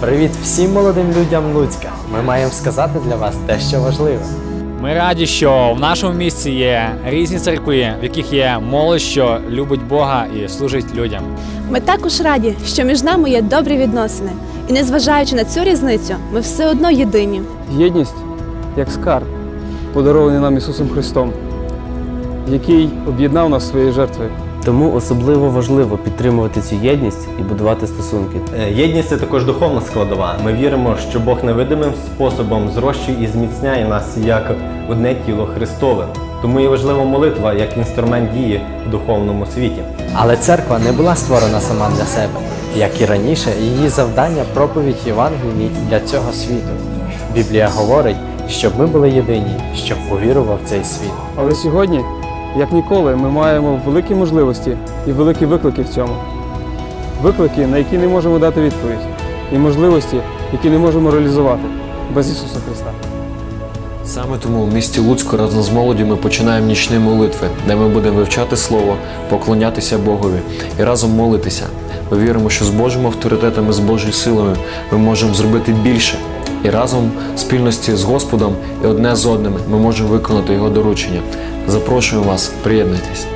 Привіт всім молодим людям Луцька! Ми маємо сказати для вас дещо важливе. Ми раді, що в нашому місті є різні церкви, в яких є молодь, що любить Бога і служить людям. Ми також раді, що між нами є добрі відносини, і незважаючи на цю різницю, ми все одно єдині. Єдність як скарб, подарований нам Ісусом Христом, який об'єднав нас своєю жертвою. Тому особливо важливо підтримувати цю єдність і будувати стосунки. Е, Єдність це також духовна складова. Ми віримо, що Бог невидимим способом зрощує і зміцняє нас як одне тіло Христове. Тому є важлива молитва як інструмент дії в духовному світі. Але церква не була створена сама для себе. Як і раніше, її завдання проповідь Євангелії для цього світу. Біблія говорить, щоб ми були єдині, щоб повірував цей світ. Але сьогодні, як ніколи, ми маємо великі можливості і великі виклики в цьому. Виклики, на які не можемо дати відповідь, і можливості, які не можемо реалізувати без Ісуса Христа. Саме тому в місті Луцьку разом з молоддю ми починаємо нічні молитви, де ми будемо вивчати Слово, поклонятися Богові і разом молитися. Ми віримо, що з Божими авторитетами, з Божою силами ми можемо зробити більше. І разом спільності з Господом і одне з одним ми можемо виконати Його доручення. Запрошую вас, приєднуйтесь.